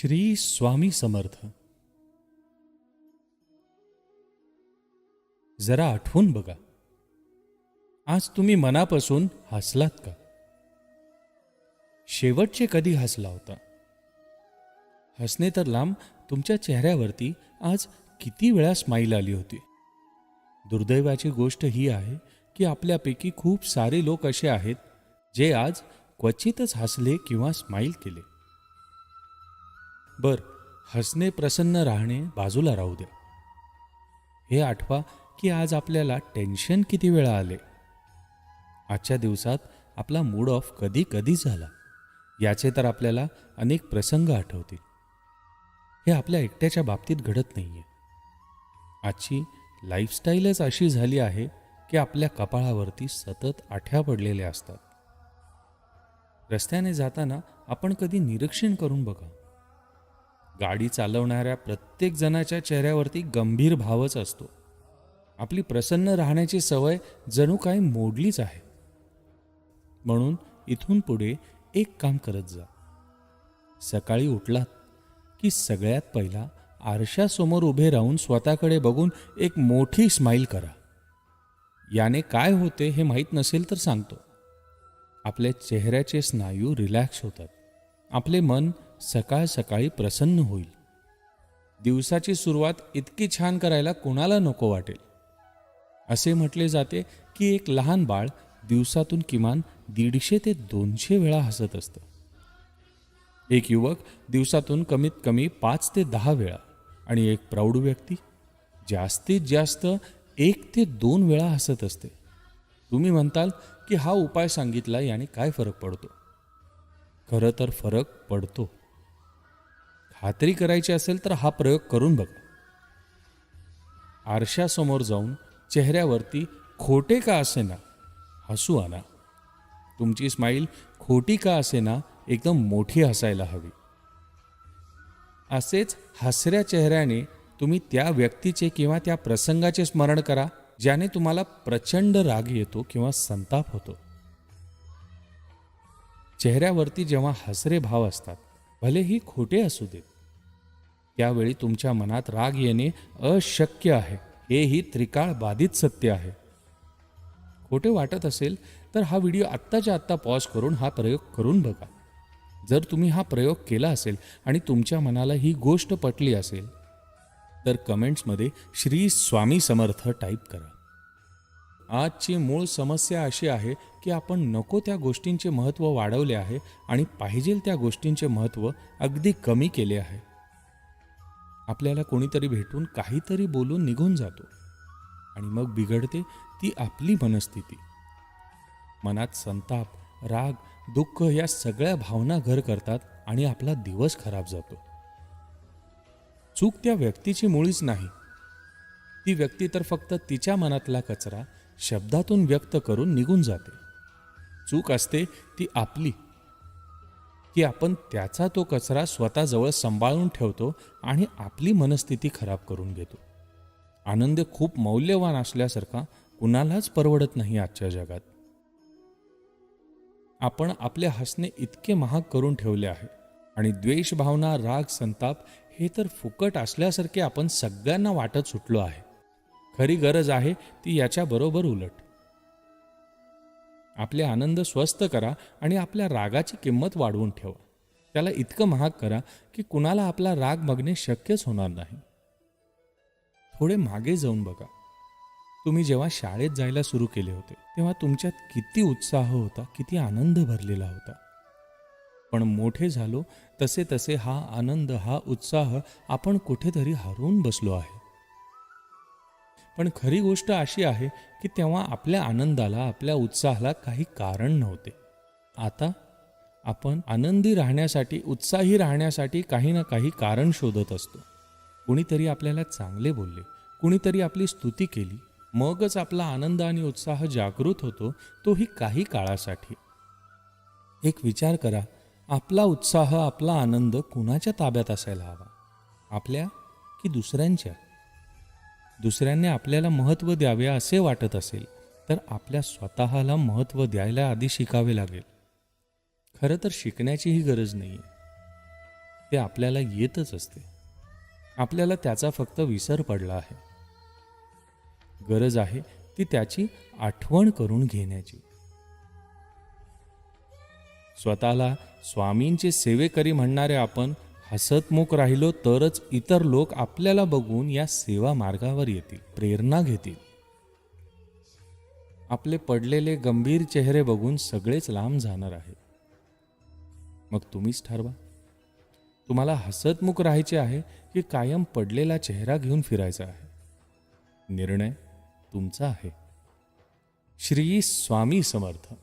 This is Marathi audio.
श्री स्वामी समर्थ. जरा आठवून बघा. आज तुम्ही मनापासून हसलात का? शेवटचे कधी हसला होता? हसणे तर लांब तुमच्या चेहऱ्यावरती आज किती वेळा स्माईल आली होती. दुर्दैवाची गोष्ट ही आहे की आपल्यापैकी खूप सारे लोक असे आहेत जे आज क्वचितच हसले किंवा स्माईल केले. बर हसणे प्रसन्न राहणे बाजूला राहू द्या. हे आठवा की आज आपल्याला टेन्शन किती वेळा आले? आजच्या दिवसात आपला मूड ऑफ कधी कधी झाला. याचे तर आपल्याला अनेक प्रसंग आठवतील. हे आपल्या एकट्याच्या बाबतीत घडत नाहीये. आजची लाईफस्टाईलच अशी झाली आहे की आपल्या कपाळावरती सतत आठ्या पडलेल्या असतात. रस्त्याने जाताना आपण कधी निरीक्षण करून बघा. गाडी चालवणाऱ्या प्रत्येक जणाच्या चेहऱ्यावरती गंभीर भावच असतो. आपली प्रसन्न राहण्याची सवय जणू काही मोडलीच आहे. म्हणून इथून पुढे एक काम करत जा. सकाळी उठलात की सगळ्यात पहिला आरशासमोर उभे राहून स्वतःकडे बघून एक मोठी स्माईल करा. याने काय होते हे माहीत नसेल तर सांगतो. आपल्या चेहऱ्याचे स्नायू रिलॅक्स होतात. आपले मन सकाळ सकाळी प्रसन्न होईल. दिवसाची सुरुवात इतकी छान करायला कोणाला नको वाटेल? असे म्हटले जाते की एक लहान बाळ दिवसातून किमान दीडशे ते दोनशे वेळा हसत असतं. एक युवक दिवसातून कमीत कमी पाच ते दहा वेळा आणि एक प्रौढ व्यक्ती जास्तीत जास्त एक ते दोन वेळा हसत असते. तुम्ही म्हणताल की हा उपाय सांगितला याने काय फरक पडतो? खरं तर फरक पडतो. खात्री करायची असेल तर हा प्रयोग करून बघा. आरशासमोर जाऊन चेहऱ्यावरती खोटे का असेना? हसू आणा. तुमची स्माईल खोटी का असेना? एकदम मोठी हसायला हवी. असेच हसऱ्या चेहऱ्याने तुम्ही त्या व्यक्तीचे किंवा त्या प्रसंगाचे स्मरण करा ज्याने तुम्हाला प्रचंड राग येतो किंवा संताप होतो. चेहऱ्यावरती जेव्हा हसरे भाव असतात भलेही खोटे असू देत त्यावेळी तुमच्या मनात राग येणे अशक्य आहे. हेही त्रिकाळ बाधित सत्य आहे. खोटे वाटत असेल तर हा व्हिडिओ आत्ताच्या आत्ता पॉज करून हा प्रयोग करून बघा. जर तुम्ही हा प्रयोग केला असेल आणि तुमच्या मनाला ही गोष्ट पटली असेल तर कमेंट्समध्ये श्री स्वामी समर्थ टाईप करा. आजची मूळ समस्या अशी आहे की आपण नको त्या गोष्टींचे महत्त्व वाढवले आहे आणि पाहिजे त्या गोष्टींचे महत्त्व अगदी कमी केले आहे. आपल्याला कोणीतरी भेटून काहीतरी बोलून निघून जातो आणि मग बिघडते ती आपली मनस्थिती. मनात संताप राग दुःख या सगळ्या भावना घर करतात आणि आपला दिवस खराब जातो. चूक त्या व्यक्तीची मुळीच नाही. ती व्यक्ती तर फक्त तिच्या मनातला कचरा शब्दातून व्यक्त करून निघून जाते. चूक असते ती आपली. की आपण त्याचा तो कचरा स्वतःजवळ सांभाळून ठेवतो आणि आपली मनस्थिती खराब करून घेतो. आनंद खूप मौल्यवान असल्यासारखा कुणालाच परवडत नाही आजच्या जगात. आपण आपले हसणे इतके महाग करून ठेवले आहे आणि द्वेष भावना राग संताप हे तर फुकट असल्यासारखे आपण सगळ्यांना वाटत सुटलो आहे. खरी गरज आहे ती याच्या बरोबर उलट. आपले आनंद स्वस्त करा आणि आपल्या रागाची किंमत वाढवून ठेवा. त्याला इतकं महाग करा की कुणाला आपला राग बघणे शक्यच होणार नाही. थोडे मागे जाऊन बघा. तुम्ही जेव्हा शाळेत जायला सुरू केले होते तेव्हा तुमच्यात किती उत्साह होता किती आनंद भरलेला होता. पण मोठे झालो तसे तसे हा आनंद हा उत्साह आपण कुठेतरी हरवून बसलो आहे. पण खरी गोष्ट अशी आहे की तेव्हा आपल्या आनंदाला आपल्या उत्साहाला काही कारण नव्हते. आता आपण आनंदी राहण्यासाठी उत्साही राहण्यासाठी काही ना काही कारण शोधत असतो. कुणीतरी आपल्याला चांगले बोलले कुणीतरी आपली स्तुती केली मगच आपला आनंद आणि उत्साह जागृत होतो तोही काही काळासाठी. एक विचार करा आपला उत्साह आपला आनंद कुणाच्या ताब्यात असायला हवा? आपल्या की दुसऱ्यांच्या? दुसऱ्यांनी आपल्याला महत्त्व द्यावे असे वाटत असेल तर आपल्या स्वतःला महत्त्व द्यायला आधी शिकावे लागेल. खरं तर शिकण्याचीही गरज नाही ते आपल्याला येतच असते. आपल्याला त्याचा फक्त विसर पडला आहे. गरज आहे ती त्याची आठवण करून घेण्याची. स्वतःला स्वामींचे सेवेकरी म्हणणारे आपण हसतमुख राहिलो तरच इतर लोक आपल्याला बघून या सेवा मार्गावर येतील प्रेरणा घेतील. आपले पडलेले गंभीर चेहरे बघून सगळेच लांब जाणार आहे. मग तुम्हीच ठरवा. तुम्हाला हसतमुख राहायचे आहे की कायम पडलेला चेहरा घेऊन फिरायचा आहे? निर्णय तुमचा आहे. श्री स्वामी समर्थ.